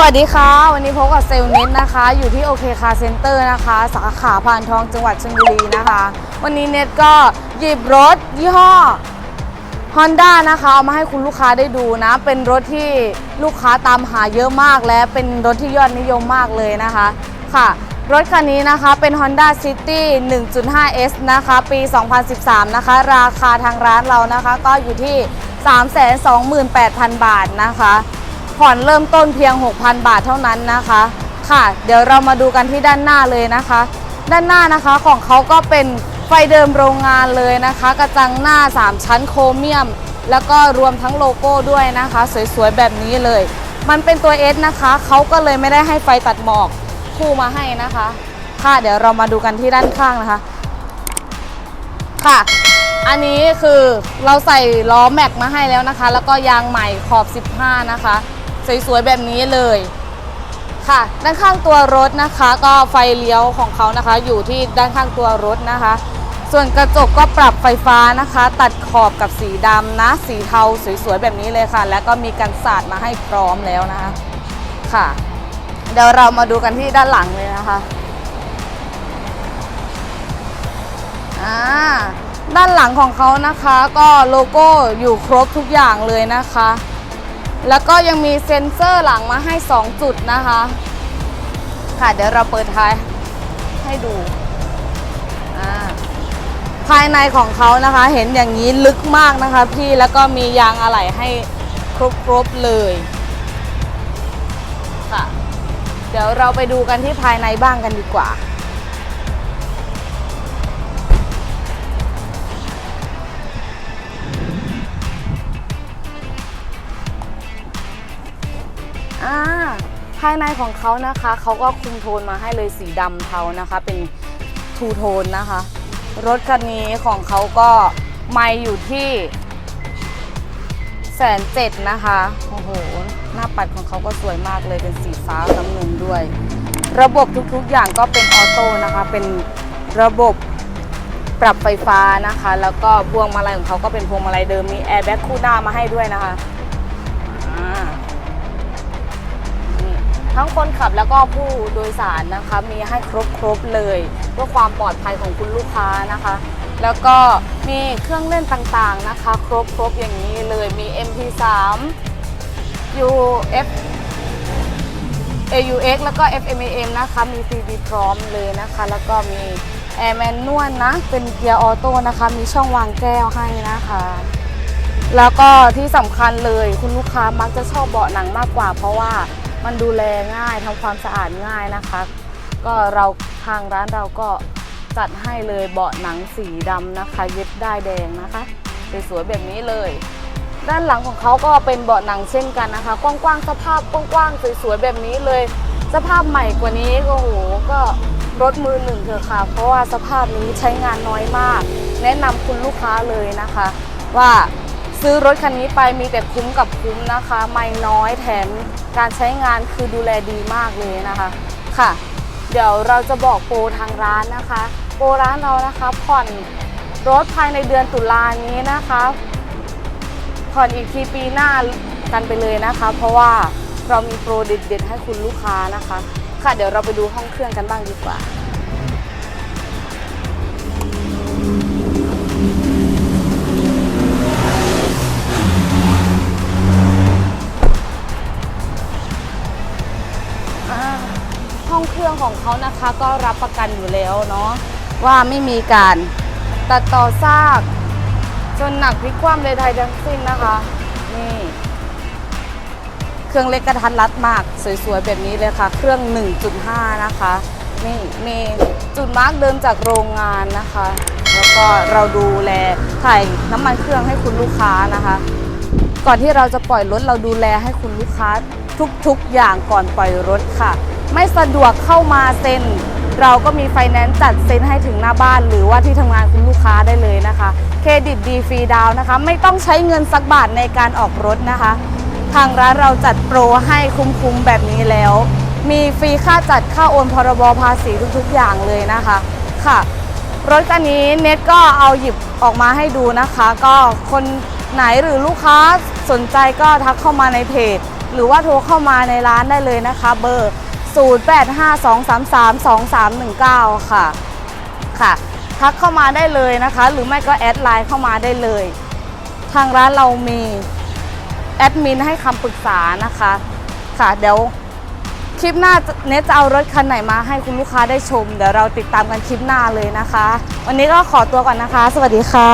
สวัสดีค่ะ วันนี้พบกับเซลเน็ตนะคะ อยู่ที่โอเคคาเซ็นเตอร์นะคะ สาขาพานทองจังหวัดชลบุรีนะคะ วันนี้เน็ตก็หยิบรถยี่ห้อ Honda นะคะ เอามาให้คุณลูกค้าได้ดูนะ เป็นรถที่ลูกค้าตามหาเยอะมากและเป็นรถที่ยอดนิยมมากเลยนะคะค่ะ รถคันนี้นะคะเป็น Honda City 1.5S นะคะ ปี 2013 นะคะ ราคาทางร้านเรานะคะ ก็อยู่ที่ 328,000 บาทนะคะ ผ่อนเริ่มต้นเพียง 6,000 บาทเท่านั้นนะคะ ค่ะ เดี๋ยวเรามาดูกันที่ด้านหน้าเลยนะคะ ด้านหน้านะคะของเขาก็เป็นไฟเดิมโรงงานเลยนะคะ กระจังหน้า 3 ชั้นโครเมียม แล้วก็รวมทั้งโลโก้ด้วยนะคะ สวยๆ แบบนี้เลย มันเป็นตัว S นะคะเขาก็เลยไม่ได้ให้ไฟตัดหมอกคู่มาให้นะคะ ค่ะเดี๋ยวเรามาดูกันที่ด้านข้างนะคะ ค่ะ อันนี้คือเราใส่ล้อแม็กมาให้แล้วนะคะ แล้วก็ยางใหม่ขอบ 15 นะคะ สวยๆแบบนี้เลยค่ะ ด้านข้างตัวรถนะคะ ก็ไฟเลี้ยวของเขานะคะ อยู่ที่ด้านข้างตัวรถนะคะ ส่วนกระจกก็ปรับไฟฟ้านะคะ ตัดขอบกับสีดำนะ สีเทาสวยๆแบบนี้เลยค่ะ แล้วก็มีกันสาดมาให้พร้อมแล้วนะคะค่ะ เดี๋ยวเรามาดูกันที่ด้านหลังเลยนะคะอ่าด้านหลังของเขานะคะ ก็โลโก้อยู่ครบทุกอย่างเลยนะคะ แล้วก็ยังมีเซ็นเซอร์หลังมาให้ 2 จุดนะคะ ค่ะเดี๋ยวเราเปิดท้ายให้ดูอ่าภายในของเขานะคะเห็นอย่างนี้ลึกมากนะคะพี่แล้วก็มียางอะไหล่ให้ครบๆเลยค่ะ เดี๋ยวเราไปดูกันที่ภายในบ้างกันดีกว่า อ่าภายในของเขานะคะเขาก็คุมโทนมาให้เลยสีดำเทานะคะ เป็นทูโทนนะคะ รถคันนี้ของเขาก็ไม่อยู่ที่แสนเจ็ดนะคะ โอ้โห หน้าปัดของเขาก็สวยมากเลยเป็นสีฟ้าน้ำเงินด้วย ระบบทุกๆอย่างก็เป็นออโต้นะคะ เป็นระบบปรับไฟฟ้านะคะ แล้วก็พวงมาลัยของเขาก็เป็นพวงมาลัยเดิมมีแอร์แบ็กคู่หน้ามาให้ด้วยนะคะ ทั้งคนขับแล้วก็ผู้โดยสารนะคะ มีให้ครบครบเลยเพื่อความปลอดภัยของคุณลูกค้านะคะ แล้วก็มีเครื่องเล่นต่างๆนะคะ ครบครบอย่างนี้เลยมี MP3 UF AUX แล้วก็ FMAM นะคะ มี CD พร้อมเลยนะคะ แล้วก็มีแอร์แมนนวลนะ เป็นเกียร์ออโต้นะคะ มีช่องวางแก้วให้นะคะ แล้วก็ที่สำคัญเลยคุณลูกค้ามักจะชอบเบาะหนังมากกว่าเพราะว่า มันดูแลง่ายทำความสะอาดง่ายนะคะ ก็เราทางร้านเราก็จัดให้เลยเบาะหนังสีดำนะคะ เย็บได้แดงนะคะสวยๆแบบนี้เลย ด้านหลังของเขาก็เป็นเบาะหนังเช่นกันนะคะ กว้างๆสภาพกว้างๆสวยๆแบบนี้เลย สภาพใหม่กว่านี้ก็โหก็รถมือหนึ่งเถอะค่ะ เพราะว่าสภาพนี้ใช้งานน้อยมาก แนะนำคุณลูกค้าเลยนะคะ ว่า ซื้อรถคันนี้ไปมีแต่คุ้มกับคุ้มนะคะ ไม่น้อยแถมการใช้งานคือดูแลดีมากเลยนะคะค่ะ เดี๋ยวเราจะบอกโปรทางร้านนะคะ โปรร้านเรานะคะผ่อนรถภายในเดือนตุลานี้นะคะผ่อนอีกทีปีหน้ากันไปเลยนะคะ เพราะว่าเรามีโปรเด็ดๆให้คุณลูกค้านะคะ ค่ะเดี๋ยวเราไปดูห้องเครื่องกันบ้างดีกว่า รื่องของเขานะคะก็รับประกันอยู่แล้วเนาะว่าไม่มีการตัดต่อซากจนหนักพลิกคว่ำเลยไทยทั้งสิ้นนะคะนี่เครื่องเล็กกระทัดรัดมากสวยๆแบบนี้เลยค่ะ เครื่อง 1.5 นะคะนี่มีจุดมาร์กเดิมจากโรงงานนะคะ แล้วก็เราดูแลถ่ายน้ำมันเครื่องให้คุณลูกค้านะคะ ก่อนที่เราจะปล่อยรถเราดูแลให้คุณลูกค้าทุกๆอย่างก่อนปล่อยรถค่ะ ไม่สะดวกเข้ามาเซ็น เราก็มีไฟแนนซ์จัดเซ็นให้ถึงหน้าบ้าน หรือว่าที่ทำงานคุณลูกค้าได้เลยนะคะ เครดิตดีฟรีดาวนะคะ ไม่ต้องใช้เงินสักบาทในการออกรถนะคะ ทางร้านเราจัดโปรให้คุ้มๆแบบนี้แล้ว มีฟรีค่าจัดค่าโอนพรบภาษีทุกๆ อย่างเลยนะคะค่ะรถคันนี้เน็ตก็เอาหยิบออกมาให้ดูนะคะ ก็คนไหนหรือลูกค้าสนใจก็ทักเข้ามาในเพจ หรือว่าโทรเข้ามาในร้านได้เลยนะคะ เบอร์ 0852332319 ค่ะ ค่ะ ทักเข้ามาได้เลยนะคะ หรือไม่ก็แอดไลน์เข้ามาได้เลย ทางร้านเรามีแอดมินให้คำปรึกษานะคะ ค่ะเดี๋ยวคลิปหน้าเนทจะเอารถคันไหนมาให้คุณลูกค้าได้ชม เดี๋ยวเราติดตามกันคลิปหน้าเลยนะคะ วันนี้ก็ขอตัวก่อนนะคะ สวัสดีค่ะ